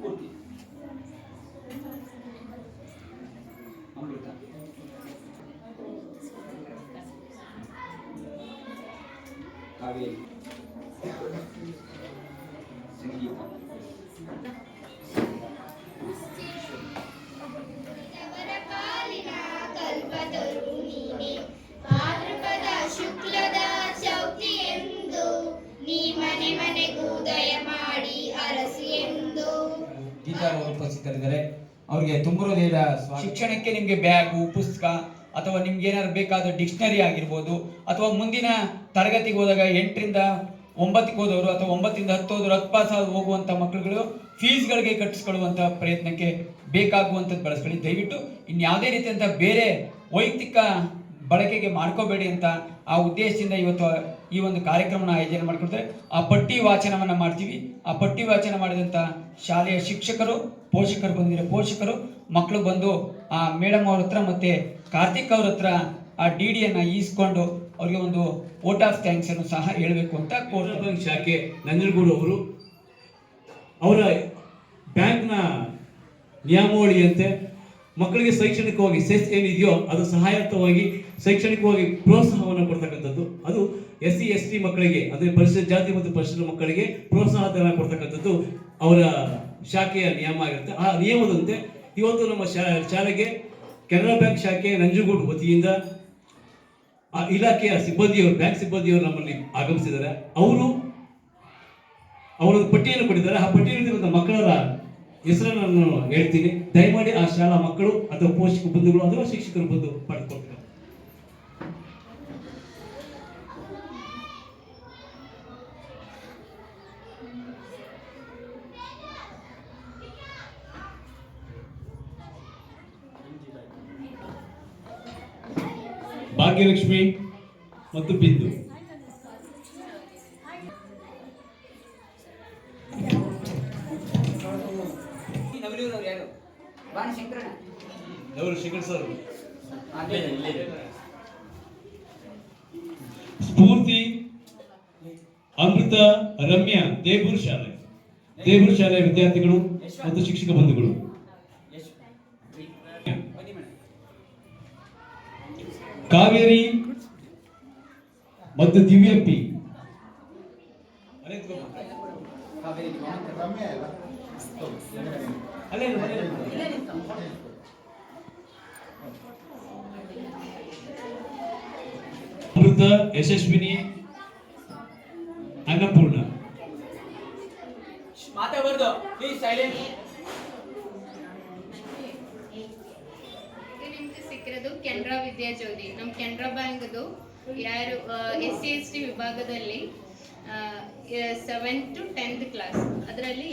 multi. ಅವರು ಉಪಸ್ಥಿತರಿದ್ದಾರೆ ಅವರಿಗೆ ತುಂಬಿರೋದೇದ ಶಿಕ್ಷಣಕ್ಕೆ ನಿಮಗೆ ಬ್ಯಾಗು, ಪುಸ್ತಕ ಅಥವಾ ನಿಮ್ಗೆ ಏನಾದ್ರು ಬೇಕಾದ ಡಿಕ್ಷನರಿ ಆಗಿರ್ಬೋದು ಅಥವಾ ಮುಂದಿನ ತರಗತಿಗೆ ಹೋದಾಗ ಎಂಟರಿಂದ ಒಂಬತ್ತಿಗೆ ಹೋದವರು ಅಥವಾ ಒಂಬತ್ತರಿಂದ ಹತ್ತು ಹೋದವರು ಹತ್ತು ಪಾಸ್ ಹೋಗುವಂಥ ಮಕ್ಕಳುಗಳು ಫೀಸ್ಗಳಿಗೆ ಕಟ್ಟಿಸ್ಕೊಳ್ಳುವಂಥ ಪ್ರಯತ್ನಕ್ಕೆ ಬೇಕಾಗುವಂಥದ್ದು ಬಳಸ್ಕೊಳ್ಳಿ. ದಯವಿಟ್ಟು ಇನ್ಯಾವುದೇ ರೀತಿಯಂಥ ಬೇರೆ ವೈಯಕ್ತಿಕ ಬಳಕೆಗೆ ಮಾಡ್ಕೋಬೇಡಿ ಅಂತ ಆ ಉದ್ದೇಶದಿಂದ ಇವತ್ತು ಈ ಒಂದು ಕಾರ್ಯಕ್ರಮನ ಆಯೋಜನೆ ಮಾಡಿಕೊಡ್ತಾರೆ. ಆ ಪಟ್ಟಿ ವಾಚನವನ್ನು ಮಾಡ್ತೀವಿ. ಆ ಪಟ್ಟಿ ವಾಚನ ಮಾಡಿದಂಥ ಶಾಲೆಯ ಶಿಕ್ಷಕರು, ಪೋಷಕರು ಬಂದಿರೋ ಪೋಷಕರು ಮಕ್ಕಳು ಬಂದು ಆ ಮೇಡಮ್ ಅವ್ರ ಹತ್ರ ಮತ್ತೆ ಕಾರ್ತಿಕ್ ಅವ್ರ ಹತ್ರ ಆ ಡಿ ಡಿಯನ್ನು ಈಸ್ಕೊಂಡು ಅವ್ರಿಗೆ ಒಂದು ವೋಟ್ ಆಫ್ ಥ್ಯಾಂಕ್ಸ್ ಅನ್ನು ಸಹ ಹೇಳಬೇಕು ಅಂತ ಕೋರ್ಟ್ ಶಾಖೆ ನಂಜನಗೂಡು ಅವರು ಅವರ ಬ್ಯಾಂಕ್ನ ನಿಯಮಾವಳಿಯಂತೆ ಮಕ್ಕಳಿಗೆ ಶೈಕ್ಷಣಿಕವಾಗಿ ಸೆಸ್ ಏನಿದೆಯೋ ಅದು ಸಹಾಯಕವಾಗಿ ಶೈಕ್ಷಣಿಕವಾಗಿ ಪ್ರೋತ್ಸಾಹವನ್ನು ಕೊಡ್ತಕ್ಕಂಥದ್ದು. ಅದು ಎಸ್ ಸಿ ಎಸ್ ಟಿ ಮಕ್ಕಳಿಗೆ ಅಂದರೆ ಪರಿಶಿಷ್ಟ ಜಾತಿ ಮತ್ತು ಪರಿಶಿಷ್ಟ ಮಕ್ಕಳಿಗೆ ಪ್ರೋತ್ಸಾಹಧನ ಕೊಡ್ತಕ್ಕಂಥದ್ದು ಅವರ ಶಾಖೆಯ ನಿಯಮ ಆಗಿರುತ್ತೆ. ಆ ನಿಯಮದಂತೆ ಇವತ್ತು ನಮ್ಮ ಶಾ- ಶಾಲೆಗೆ ಕೆನರಾ ಬ್ಯಾಂಕ್ ಶಾಖೆ ನಂಜುಗೂಡು ವತಿಯಿಂದ ಆ ಇಲಾಖೆಯ ಸಿಬ್ಬಂದಿಯವರು, ಬ್ಯಾಂಕ್ ಸಿಬ್ಬಂದಿಯವರು ನಮ್ಮಲ್ಲಿ ಆಗಮಿಸಿದ್ದಾರೆ. ಅವರು ಅವರೊಂದು ಪಟ್ಟಿಯನ್ನು ಕೊಟ್ಟಿದ್ದಾರೆ ಆ ಪಟ್ಟಿಯಲ್ಲಿ ಮಕ್ಕಳ ಹೆಸರನ್ನು ನಾನು ಹೇಳ್ತೀನಿ. ದಯಮಾಡಿ ಆ ಶಾಲಾ ಮಕ್ಕಳು ಅಥವಾ ಪೋಷಕ ಬಂಧುಗಳು ಅಥವಾ ಶಿಕ್ಷಕರು ಬಂದು ಪಡ್ಕೊಳ್ತಾರೆ ಭಾಗ್ಯಲಕ್ಷ್ಮಿ ಮತ್ತು ಬಿಂದು. ಬಾಣ ಅವರು ಸರ್? ಸ್ಫೂರ್ತಿ ಅಮೃತ ರಮ್ಯ ದೇವೂರ್ ಶಾಲೆ. ದೇವೂರ್ ಶಾಲೆಯ ವಿದ್ಯಾರ್ಥಿಗಳು ಮತ್ತು ಶಿಕ್ಷಕ ಬಂಧುಗಳು. ಕಾವೇರಿ ಮತ್ತು ದಿವ್ಯ ಪಿ ಅಲ್ಲೇ ನಿಂತ್ಕೊ. ಕಾವೇರಿ ಅಲ್ಲೇ ಅಮೃತ ಯಶಸ್ವಿನಿ ಅನ್ನಪೂರ್ಣ. ಮಾತಾಡಬಾರ್ದು ಪ್ಲೀಸ್ ಸೈಲೆಂಟ್ ಸಿಕ್ಕಿರೋದು ಕೆನರಾ ವಿದ್ಯಾಜ್ಯೋತಿ ನಮ್ಮ ಕೆನರಾ ಬ್ಯಾಂಕ್ದು ಯಾರು ಎಸ್ ಸಿ ಎಸ್ ಟಿ ವಿಭಾಗದಲ್ಲಿ ಸೆವೆನ್ ಟು ಟೆಂತ್ ಕ್ಲಾಸ್ ಅದರಲ್ಲಿ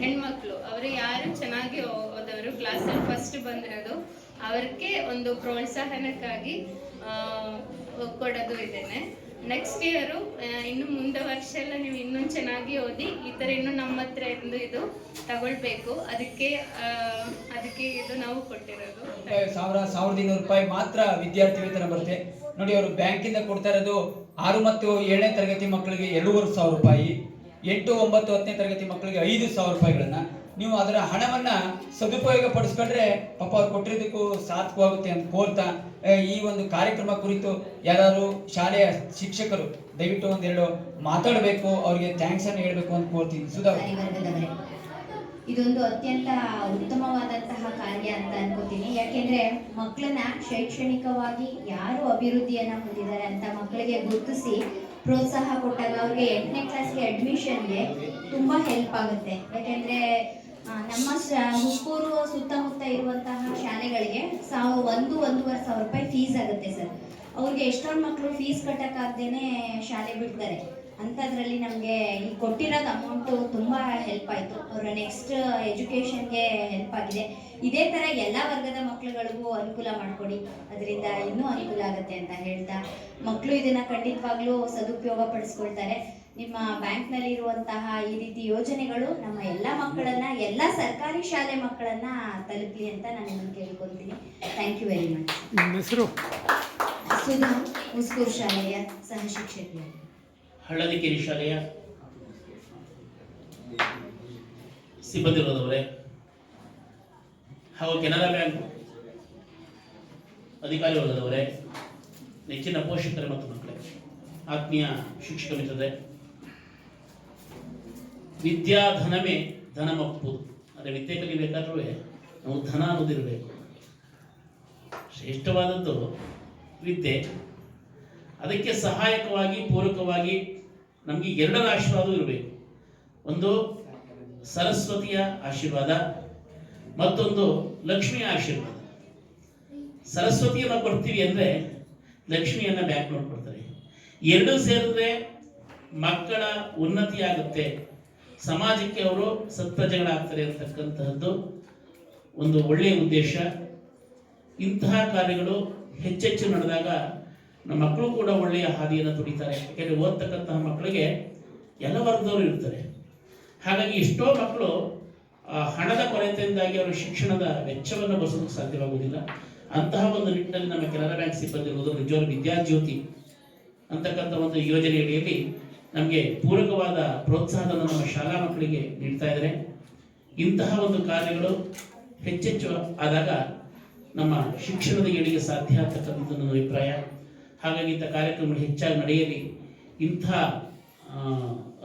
ಹೆಣ್ಮಕ್ಳು, ಅವರು ಯಾರು ಚೆನ್ನಾಗಿ ಓದವರು ಕ್ಲಾಸಲ್ಲಿ ಫಸ್ಟ್ ಬಂದಿರೋದು, ಅವ್ರಿಗೆ ಒಂದು ಪ್ರೋತ್ಸಾಹನಕ್ಕಾಗಿ ಕೊಡೋದು ಇದ್ದೇನೆ ನೆಕ್ಸ್ಟ್ ಇಯರು ಇನ್ನು ಮುಂದೆ ವರ್ಷ ಎಲ್ಲ ನೀವು ಇನ್ನೂ ಚೆನ್ನಾಗಿ ಓದಿ, ಈ ಥರ ಇನ್ನೂ ನಮ್ಮ ಹತ್ರ ಇಂದು ಇದು ತಗೊಳ್ಬೇಕು. ಅದಕ್ಕೆ ಅದಕ್ಕೆ ಇದು ನಾವು ಕೊಟ್ಟಿರೋದು. ಸಾವಿರ, ಸಾವಿರದ ಇನ್ನೂರು ರೂಪಾಯಿ ಮಾತ್ರ ವಿದ್ಯಾರ್ಥಿ ವೇತನ ಬರುತ್ತೆ. ನೋಡಿ, ಅವರು ಬ್ಯಾಂಕಿಂದ ಕೊಡ್ತಾ ಇರೋದು ಆರು ಮತ್ತು ಏಳನೇ ತರಗತಿ ಮಕ್ಕಳಿಗೆ ಎರಡೂವರೆ ಸಾವಿರ ರೂಪಾಯಿ, ಎಂಟು ಒಂಬತ್ತು ಹತ್ತನೇ ತರಗತಿ ಮಕ್ಕಳಿಗೆ ಐದು ಸಾವಿರ ರೂಪಾಯಿಗಳನ್ನ. ನೀವು ಅದರ ಹಣವನ್ನ ಸದುಪಯೋಗ ಪಡಿಸ್ಕೊಂಡ್ರೆ ಪಾಪ ಅವ್ರು ಕೊಟ್ಟಿರೋದಕ್ಕೂ ಸಾರ್ಥಕವಾಗುತ್ತೆ ಅಂತ ಕೋರ್ತಾ ಈ ಒಂದು ಕಾರ್ಯಕ್ರಮ ಕುರಿತು ಯಾರು ಶಾಲೆಯ ಶಿಕ್ಷಕರು ದಯವಿಟ್ಟು ಒಂದೆರಡು ಮಾತಾಡಬೇಕು, ಅವರಿಗೆ ಥ್ಯಾಂಕ್ಸ್ ಅನ್ನು ಹೇಳಬೇಕು ಅಂತ ಕೋರ್ತೀನಿ. ಸುಧಾ. ಇದೊಂದು ಅತ್ಯಂತ ಉತ್ತಮವಾದಂತಹ ಕಾರ್ಯ ಅಂತ ಅನ್ಕೋತೀನಿ. ಯಾಕೆಂದ್ರೆ ಮಕ್ಕಳನ್ನ ಶೈಕ್ಷಣಿಕವಾಗಿ ಯಾರು ಅಭಿವೃದ್ಧಿಯನ್ನ ಹೊಂದಿದ್ದಾರೆ ಅಂತ ಮಕ್ಕಳಿಗೆ ಗುರುತಿಸಿ ಪ್ರೋತ್ಸಾಹ ಕೊಟ್ಟಾಗ ಅವ್ರಿಗೆ ಎಂಟನೇ ಕ್ಲಾಸ್ಗೆ ಅಡ್ಮಿಷನ್ಗೆ ತುಂಬ ಹೆಲ್ಪ್ ಆಗುತ್ತೆ. ಯಾಕೆಂದರೆ ನಮ್ಮ ಹುಕ್ಕೂರು ಸುತ್ತಮುತ್ತ ಇರುವಂತಹ ಶಾಲೆಗಳಿಗೆ ಸಾವು ಒಂದು, ಒಂದೂವರೆ ಸಾವಿರ ರೂಪಾಯಿ ಫೀಸ್ ಆಗುತ್ತೆ ಸರ್. ಅವ್ರಿಗೆ ಎಷ್ಟೊಂದು ಮಕ್ಕಳು ಫೀಸ್ ಕಟ್ಟಕ್ಕಾಗ್ದೇನೆ ಶಾಲೆ ಬಿಡ್ತಾರೆ ಅಂಥದ್ರಲ್ಲಿ ನಮಗೆ ಈ ಕೊಟ್ಟಿರೋದು ಅಮೌಂಟು ತುಂಬ ಹೆಲ್ಪ್ ಆಯಿತು. ಅವರ ನೆಕ್ಸ್ಟ್ ಎಜುಕೇಷನ್ಗೆ ಹೆಲ್ಪ್ ಆಗಿದೆ. ಇದೇ ಥರ ಎಲ್ಲ ವರ್ಗದ ಮಕ್ಕಳುಗಳಿಗೂ ಅನುಕೂಲ ಮಾಡಿಕೊಡಿ. ಅದರಿಂದ ಇನ್ನೂ ಅನುಕೂಲ ಆಗುತ್ತೆ ಅಂತ ಹೇಳ್ತಾ ಮಕ್ಕಳು ಇದನ್ನು ಖಂಡಿತವಾಗ್ಲೂ ಸದುಪಯೋಗ ಪಡಿಸ್ಕೊಳ್ತಾರೆ. ನಿಮ್ಮ ಬ್ಯಾಂಕ್ನಲ್ಲಿ ಇರುವಂತಹ ಈ ರೀತಿ ಯೋಜನೆಗಳು ನಮ್ಮ ಎಲ್ಲ ಮಕ್ಕಳನ್ನ ಎಲ್ಲ ಸರ್ಕಾರಿ ಶಾಲೆ ಮಕ್ಕಳನ್ನ ತಲುಪಲಿ ಅಂತ ನಾನು ಕೇಳ್ಕೊತೀನಿ thank you very much Sudha Muskuru ಶಾಲೆಯ ಸಹ ಶಿಕ್ಷಕಿಯಾಗಿ ಹಳ್ಳದಿಕೆರೆ ಶಾಲೆಯ ಸಿಬ್ಬಂದಿ ವರ್ಗದವರೇ ಹಾಗೂ ಕೆನರಾ ಬ್ಯಾಂಕ್ ಅಧಿಕಾರಿ ವರ್ಗದವರೇ ನೆಚ್ಚಿನ ಪೋಷಕರೇ ಮತ್ತು ಮಕ್ಕಳೇ, ಆತ್ಮೀಯ ಶಿಕ್ಷಕ ಮಿತ್ರರೇ ಧನ ಧನಮಪ್ಪುದು ಅಂದರೆ ವಿದ್ಯೆ ಕಲಿಬೇಕಾದ್ರೂ ನಾವು ಧನ ಅನ್ನೋದಿರಬೇಕು. ಶ್ರೇಷ್ಠವಾದದ್ದು ವಿದ್ಯೆ. ಅದಕ್ಕೆ ಸಹಾಯಕವಾಗಿ, ಪೂರಕವಾಗಿ ನಮಗೆ ಎರಡರ ಆಶೀರ್ವಾದವೂ ಇರಬೇಕು. ಒಂದು ಸರಸ್ವತಿಯ ಆಶೀರ್ವಾದ, ಮತ್ತೊಂದು ಲಕ್ಷ್ಮಿಯ ಆಶೀರ್ವಾದ. ಸರಸ್ವತಿಯನ್ನು ಕೊಡ್ತೀವಿ ಅಂದರೆ ಲಕ್ಷ್ಮಿಯನ್ನು ಬ್ಯಾಕ್ ನೋಡ್ಕೊಡ್ತಾರೆ ಎರಡೂ ಸೇರಿದ್ರೆ ಮಕ್ಕಳ ಉನ್ನತಿ ಆಗುತ್ತೆ. ಸಮಾಜಕ್ಕೆ ಅವರು ಸತ್ಪ್ರಜೆಗಳಾಗ್ತಾರೆ ಅಂತಕ್ಕಂತಹದ್ದು ಒಂದು ಒಳ್ಳೆಯ ಉದ್ದೇಶ. ಇಂತಹ ಕಾರ್ಯಗಳು ಹೆಚ್ಚೆಚ್ಚು ನಡೆದಾಗ ನಮ್ಮ ಮಕ್ಕಳು ಕೂಡ ಒಳ್ಳೆಯ ಹಾದಿಯನ್ನು ತುಡಿತಾರೆ ಯಾಕೆಂದರೆ ಓದ್ತಕ್ಕಂತಹ ಮಕ್ಕಳಿಗೆ ಎಲ್ಲ ವರ್ಗದವರು ಇರ್ತಾರೆ. ಹಾಗಾಗಿ ಎಷ್ಟೋ ಮಕ್ಕಳು ಹಣದ ಕೊರತೆಯಿಂದಾಗಿ ಅವರ ಶಿಕ್ಷಣದ ವೆಚ್ಚವನ್ನು ಬಸೋದಕ್ಕೆ ಸಾಧ್ಯವಾಗುವುದಿಲ್ಲ. ಅಂತಹ ಒಂದು ನಿಟ್ಟಿನಲ್ಲಿ ನಮ್ಮ ಕೆನರಾ ಬ್ಯಾಂಕ್ ಸಿಬ್ಬಂದಿ ಇರುವುದು ನಿಜವಾದ ವಿದ್ಯಾಜ್ಯೋತಿ ಅಂತಕ್ಕಂಥ ಒಂದು ಯೋಜನೆಯಡಿಯಲ್ಲಿ ನಮಗೆ ಪೂರಕವಾದ ಪ್ರೋತ್ಸಾಹವನ್ನು ನಮ್ಮ ಶಾಲಾ ಮಕ್ಕಳಿಗೆ ನೀಡ್ತಾ ಇದ್ದಾರೆ. ಇಂತಹ ಒಂದು ಕಾರ್ಯಗಳು ಹೆಚ್ಚೆಚ್ಚು ಆದಾಗ ನಮ್ಮ ಶಿಕ್ಷಣದ ಏಳಿಗೆ ಸಾಧ್ಯ ಆಗ್ತಕ್ಕಂಥದ್ದು ನನ್ನ ಅಭಿಪ್ರಾಯ. ಹಾಗಾಗಿ ಇಂಥ ಕಾರ್ಯಕ್ರಮಗಳು ಹೆಚ್ಚಾಗಿ ನಡೆಯಲಿ. ಇಂಥ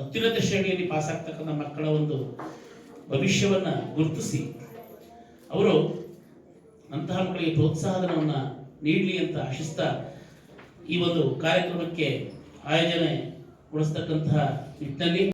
ಅತ್ಯುನ್ನತ ಶ್ರೇಣಿಯಲ್ಲಿ ಪಾಸಾಗ್ತಕ್ಕಂಥ ಮಕ್ಕಳ ಒಂದು ಭವಿಷ್ಯವನ್ನು ಗುರುತಿಸಿ. ಅವರು ಅಂತಹ ಮಕ್ಕಳಿಗೆ ಪ್ರೋತ್ಸಾಹಧನವನ್ನು ನೀಡಲಿ ಅಂತ ಆಶಿಸ್ತಾ ಈ ಒಂದು ಕಾರ್ಯಕ್ರಮಕ್ಕೆ ಆಯೋಜನೆ ಗೊಳಿಸ್ತಕ್ಕಂತಹ ನಿಟ್ಟಿನಲ್ಲಿ